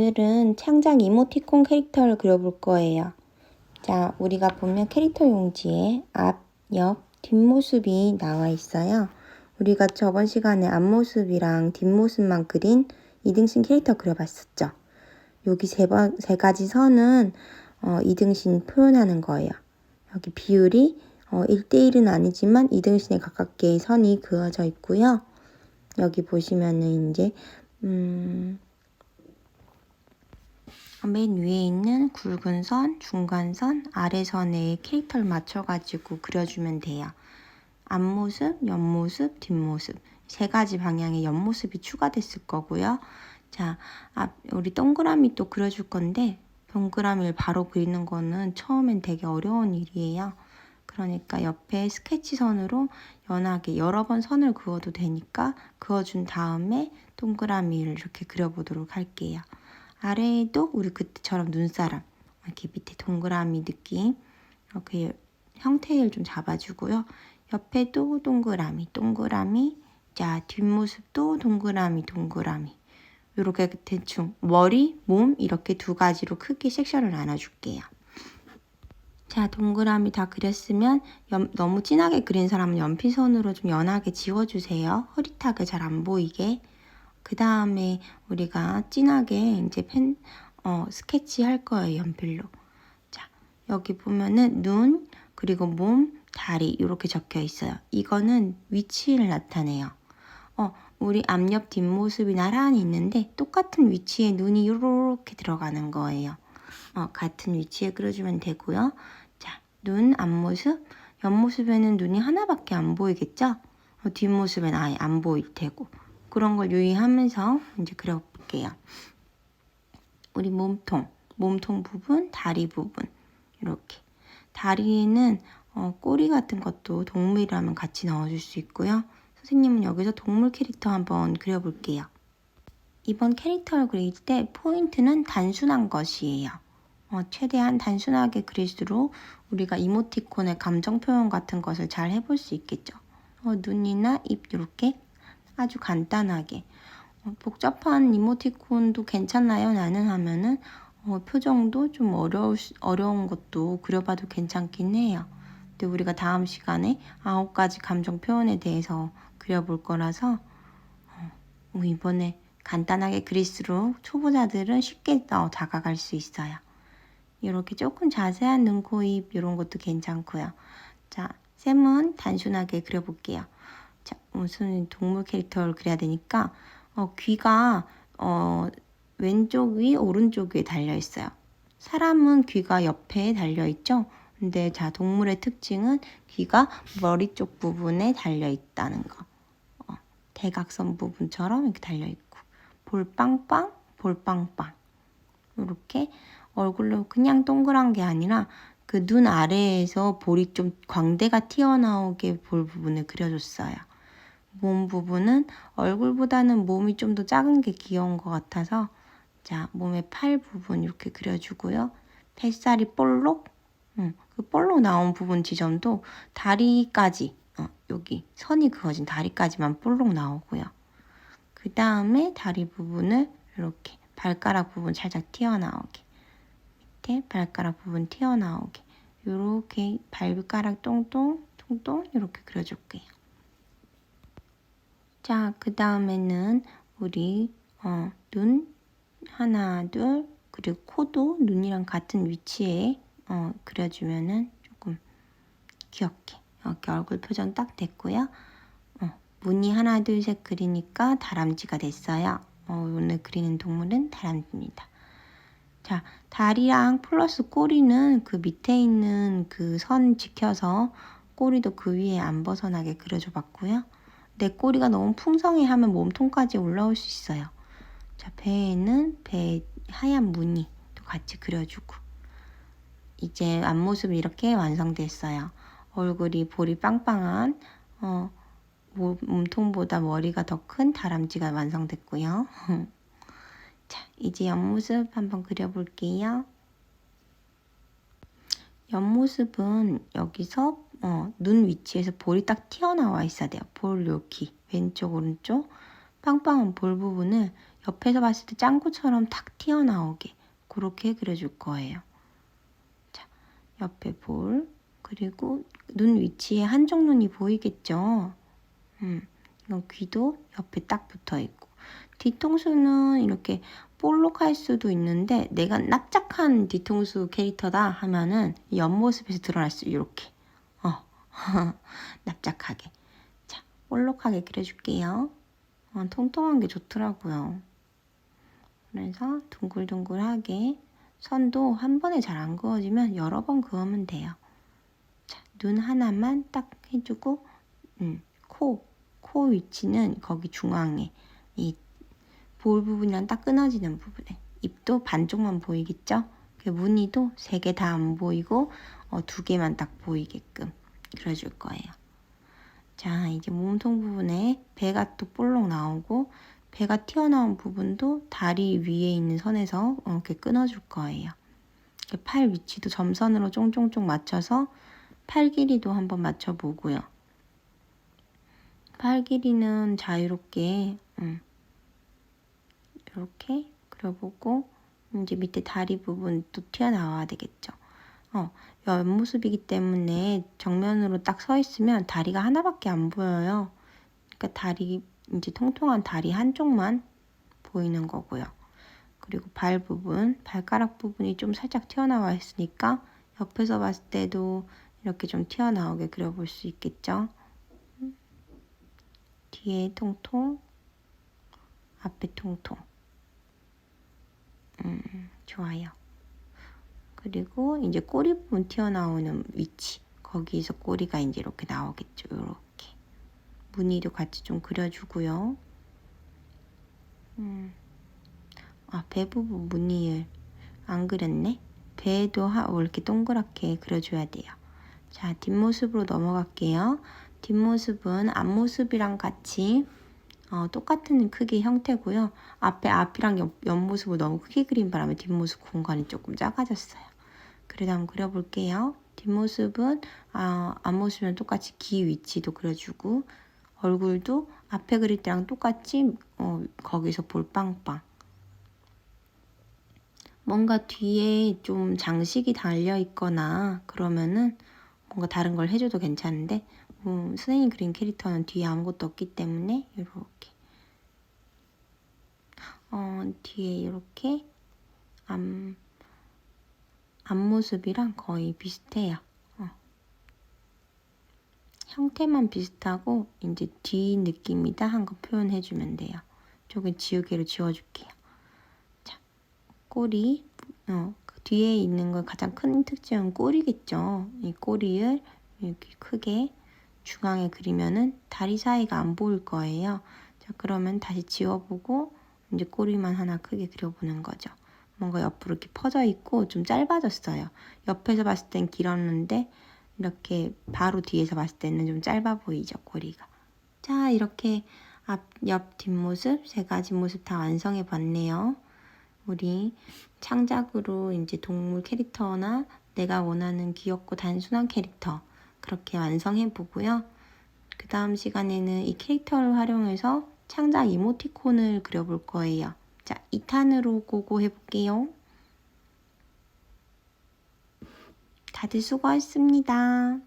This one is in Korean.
오늘은 창작 이모티콘 캐릭터를 그려볼 거예요. 자, 우리가 보면 캐릭터 용지에 앞, 옆, 뒷모습이 나와 있어요. 우리가 저번 시간에 앞모습이랑 뒷모습만 그린 이등신 캐릭터 그려봤었죠. 여기 세, 번, 세 가지 선은 어, 이등신 표현하는 거예요. 여기 비율이 어, 1대1은 아니지만 이등신에 가깝게 선이 그어져 있고요. 여기 보시면은 이제 음, 맨 위에 있는 굵은 선, 중간선, 아래선에 캐릭터를 맞춰가지고 그려주면 돼요. 앞모습, 옆모습, 뒷모습 세 가지 방향의 옆모습이 추가됐을 거고요. 자, 앞, 우리 동그라미 또 그려줄 건데 동그라미를 바로 그리는 거는 처음엔 되게 어려운 일이에요. 그러니까 옆에 스케치 선으로 연하게 여러 번 선을 그어도 되니까 그어준 다음에 동그라미를 이렇게 그려보도록 할게요. 아래에도 우리 그때처럼 눈사람 이렇게 밑에 동그라미 느낌 이렇게 형태를 좀 잡아주고요. 옆에도 동그라미 동그라미 자 뒷모습도 동그라미 동그라미 이렇게 대충 머리, 몸 이렇게 두 가지로 크게 섹션을 나눠줄게요. 자 동그라미 다 그렸으면 연, 너무 진하게 그린 사람은 연필선으로 좀 연하게 지워주세요. 흐릿하게 잘 안 보이게. 그 다음에 우리가 진하게 이제 펜 어, 스케치 할 거예요 연필로. 자 여기 보면은 눈 그리고 몸 다리 이렇게 적혀 있어요. 이거는 위치를 나타내요. 어 우리 앞옆 뒷모습이 나란히 있는데 똑같은 위치에 눈이 이렇게 들어가는 거예요. 어, 같은 위치에 그려주면 되고요. 자, 눈 앞모습, 옆모습에는 눈이 하나밖에 안 보이겠죠? 어, 뒷모습엔 아예 안 보일 테고 그런 걸 유의하면서 이제 그려볼게요. 우리 몸통, 몸통 부분, 다리 부분 이렇게 다리에는 어, 꼬리 같은 것도 동물이라면 같이 넣어줄 수 있고요. 선생님은 여기서 동물 캐릭터 한번 그려볼게요. 이번 캐릭터를 그릴 때 포인트는 단순한 것이에요. 어, 최대한 단순하게 그릴수록 우리가 이모티콘의 감정 표현 같은 것을 잘 해볼 수 있겠죠. 어, 눈이나 입 이렇게 아주 간단하게 어, 복잡한 이모티콘도 괜찮나요? 나는 하면은 어, 표정도 좀 어려울, 어려운 것도 그려봐도 괜찮긴 해요. 근데 우리가 다음 시간에 아홉 가지 감정 표현에 대해서 그려볼 거라서 어, 이번에 간단하게 그릴수록 초보자들은 쉽게 어, 다가갈 수 있어요. 이렇게 조금 자세한 눈, 코, 입 이런 것도 괜찮고요. 자, 쌤은 단순하게 그려볼게요. 자, 무슨 동물 캐릭터를 그려야 되니까 어, 귀가 어, 왼쪽 위, 오른쪽 위에 달려 있어요. 사람은 귀가 옆에 달려 있죠. 근데 자 동물의 특징은 귀가 머리 쪽 부분에 달려 있다는 거. 어, 대각선 부분처럼 이렇게 달려 있고 볼 빵빵, 볼 빵빵. 이렇게 얼굴로 그냥 동그란 게 아니라 그 눈 아래에서 볼이 좀 광대가 튀어나오게 볼 부분을 그려줬어요. 몸 부분은 얼굴보다는 몸이 좀 더 작은 게 귀여운 것 같아서 자 몸의 팔 부분 이렇게 그려주고요. 뱃살이 볼록 음, 그 볼록 나온 부분 지점도 다리까지 어, 여기 선이 그어진 다리까지만 볼록 나오고요. 그 다음에 다리 부분을 이렇게 발가락 부분 살짝 튀어나오게 밑에 발가락 부분 튀어나오게 이렇게 발가락 똥똥 똥똥 이렇게 그려줄게요. 자, 그 다음에는 우리 어, 눈 하나, 둘 그리고 코도 눈이랑 같은 위치에 어, 그려주면은 조금 귀엽게 이렇게 얼굴 표정 딱 됐고요. 어, 무늬 하나, 둘, 셋 그리니까 다람쥐가 됐어요. 어, 오늘 그리는 동물은 다람쥐입니다. 자, 다리랑 플러스 꼬리는 그 밑에 있는 그 선 지켜서 꼬리도 그 위에 안 벗어나게 그려줘 봤고요. 내 꼬리가 너무 풍성해 하면 몸통까지 올라올 수 있어요. 자, 배에는 배 하얀 무늬도 같이 그려주고. 이제 앞모습이 이렇게 완성됐어요. 얼굴이 볼이 빵빵한 어, 몸통보다 머리가 더 큰 다람쥐가 완성됐고요. 자, 이제 옆모습 한번 그려볼게요. 옆모습은 여기서 어, 눈 위치에서 볼이 딱 튀어나와 있어야 돼요. 볼 여기 왼쪽 오른쪽 빵빵한 볼 부분을 옆에서 봤을 때 짱구처럼 탁 튀어나오게 그렇게 그려줄 거예요. 자, 옆에 볼 그리고 눈 위치에 한쪽 눈이 보이겠죠? 음, 이건 귀도 옆에 딱 붙어 있고 뒤통수는 이렇게 볼록할 수도 있는데 내가 납작한 뒤통수 캐릭터다 하면은 이 옆모습에서 드러날 수 이렇게 어 납작하게. 자 볼록하게 그려줄게요. 어, 통통한 게 좋더라고요. 그래서 둥글둥글하게 선도 한 번에 잘 안 그어지면 여러 번 그으면 돼요. 자, 눈 하나만 딱 해주고 음, 코, 코 위치는 거기 중앙에. 이 볼 부분이랑 딱 끊어지는 부분에. 입도 반쪽만 보이겠죠? 그 무늬도 세 개 다 안 보이고 어, 두 개만 딱 보이게끔 그려줄 거예요. 자 이제 몸통 부분에 배가 또 볼록 나오고 배가 튀어나온 부분도 다리 위에 있는 선에서 어, 이렇게 끊어줄 거예요. 팔 위치도 점선으로 쫑쫑쫑 맞춰서 팔 길이도 한번 맞춰보고요. 팔 길이는 자유롭게 음, 이렇게 그려보고 이제 밑에 다리 부분 또 튀어나와야 되겠죠. 어, 옆모습이기 때문에 정면으로 딱 서 있으면 다리가 하나밖에 안 보여요. 그러니까 다리 이제 통통한 다리 한쪽만 보이는 거고요. 그리고 발 부분, 발가락 부분이 좀 살짝 튀어나와 있으니까 옆에서 봤을 때도 이렇게 좀 튀어나오게 그려볼 수 있겠죠. 뒤에 통통, 앞에 통통. 음, 좋아요. 그리고 이제 꼬리 부분 튀어나오는 위치. 거기에서 꼬리가 이제 이렇게 나오겠죠. 이렇게. 무늬도 같이 좀 그려주고요. 음. 아, 배 부분 무늬를 안 그렸네? 배도 하, 어, 이렇게 동그랗게 그려줘야 돼요. 자, 뒷모습으로 넘어갈게요. 뒷모습은 앞모습이랑 같이 어, 똑같은 크기 형태고요. 앞에 앞이랑 옆, 옆모습을 너무 크게 그린 바람에 뒷모습 공간이 조금 작아졌어요. 그래도 한번 그려볼게요. 뒷모습은 아, 앞모습이랑 똑같이 귀 위치도 그려주고 얼굴도 앞에 그릴 때랑 똑같이 어, 거기서 볼 빵빵. 뭔가 뒤에 좀 장식이 달려 있거나 그러면은 뭔가 다른 걸 해줘도 괜찮은데 음, 선생님 그린 캐릭터는 뒤에 아무것도 없기 때문에 이렇게 어, 뒤에 이렇게 앞, 앞모습이랑 거의 비슷해요. 어. 형태만 비슷하고 이제 뒤 느낌이다 한 거 표현해주면 돼요. 조금 지우개로 지워줄게요. 자, 꼬리 어, 그 뒤에 있는 거 가장 큰 특징은 꼬리겠죠. 이 꼬리를 이렇게 크게 중앙에 그리면은 다리 사이가 안 보일 거예요. 자, 그러면 다시 지워보고 이제 꼬리만 하나 크게 그려보는 거죠. 뭔가 옆으로 이렇게 퍼져 있고 좀 짧아졌어요. 옆에서 봤을 땐 길었는데 이렇게 바로 뒤에서 봤을 때는 좀 짧아 보이죠, 꼬리가. 자, 이렇게 앞, 옆, 뒷모습 세 가지 모습 다 완성해 봤네요. 우리 창작으로 이제 동물 캐릭터나 내가 원하는 귀엽고 단순한 캐릭터 그렇게 완성해 보고요. 그 다음 시간에는 이 캐릭터를 활용해서 창작 이모티콘을 그려볼 거예요. 자, 2탄으로 고고 해볼게요. 다들 수고하셨습니다.